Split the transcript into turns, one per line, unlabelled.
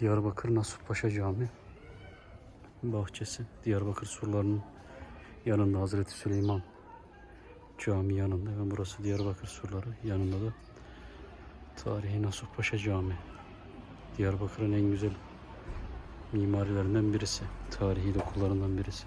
Diyarbakır Nasuhpaşa Camii bahçesi. Diyarbakır surlarının yanında Hazreti Süleyman Cami yanında ve burası Diyarbakır surları yanında da Tarihi Nasuhpaşa Camii. Diyarbakır'ın en güzel mimarilerinden birisi. Tarihi dokularından birisi.